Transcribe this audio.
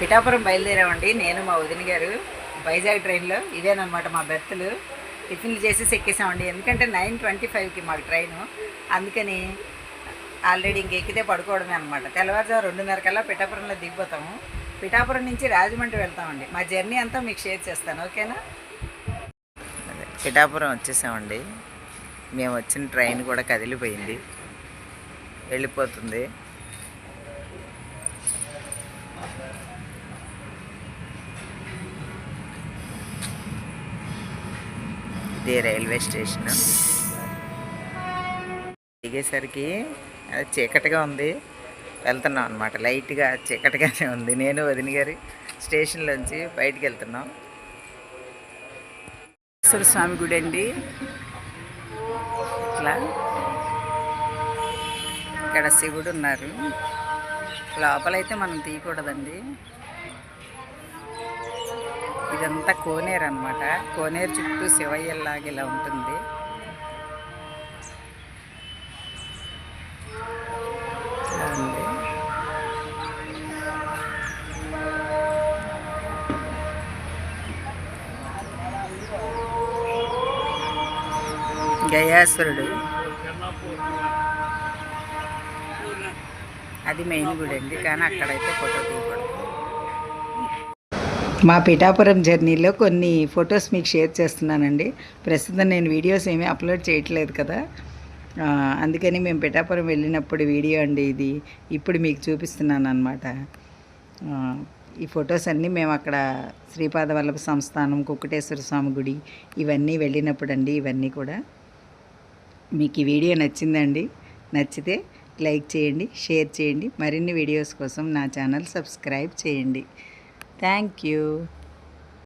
పిఠాపురం బయలుదేరామండి. నేను మా వదిన గారు వైజాగ్ ట్రైన్లో ఇదేనమాట మా బెర్తులు. టిఫిన్లు చేసేసి ఎక్కేసామండి. ఎందుకంటే నైన్ ట్వంటీ ఫైవ్కి మాకు ట్రైను. అందుకని ఆల్రెడీ ఇంకెక్కితే పడుకోవడమే అనమాట తెల్లవారుజాము రెండున్నర కల్లా పిఠాపురంలో దిగిపోతాము. పిఠాపురం నుంచి రాజమండ్రి వెళ్తామండి. మా జర్నీ అంతా మీకు షేర్ చేస్తాను. ఓకేనా? అదే పిఠాపురం వచ్చేసామండి. మేము వచ్చిన ట్రైన్ కూడా కదిలిపోయింది. వెళ్ళిపోతుంది. ఇది రైల్వే స్టేషన్. దిగేసరికి అది చీకటిగా ఉంది. వెళ్తున్నాం అనమాట లైట్గా చీకటిగానే ఉంది. నేను వదిన గారి స్టేషన్లోంచి బయటికి వెళ్తున్నాం. ఈశ్వర స్వామి గుడి అండి. ఇట్లా. ఇక్కడ శివుడు ఉన్నారు. లోపలైతే మనం తీయకూడదండి. ఇదంతా కోనేరు అనమాట కోనేరు చుట్టూ శివయ్యలాగా ఇలా ఉంటుంది. గయాసురుడు. అది మెయిన్ గుడి అండి. కానీ అక్కడైతే ఫోటో తీయకూడదు. మా పిఠాపురం జర్నీలో కొన్ని ఫొటోస్ మీకు షేర్ చేస్తున్నానండి. ప్రస్తుతం నేను వీడియోస్ ఏమీ అప్లోడ్ చేయట్లేదు కదా. అందుకని మేము పిఠాపురం వెళ్ళినప్పుడు వీడియో అండి ఇది. ఇప్పుడు మీకు చూపిస్తున్నాను అనమాట ఈ ఫొటోస్ అన్నీ మేము అక్కడ శ్రీపాద వల్లభ సంస్థానం కుక్కటేశ్వర స్వామి గుడి ఇవన్నీ వెళ్ళినప్పుడు అండి ఇవన్నీ కూడా. మీకు ఈ వీడియో నచ్చిందండి నచ్చితే లైక్ చేయండి షేర్ చేయండి. మరిన్ని వీడియోస్ కోసం నా ఛానల్ సబ్స్క్రైబ్ చేయండి. தேங்க்யூ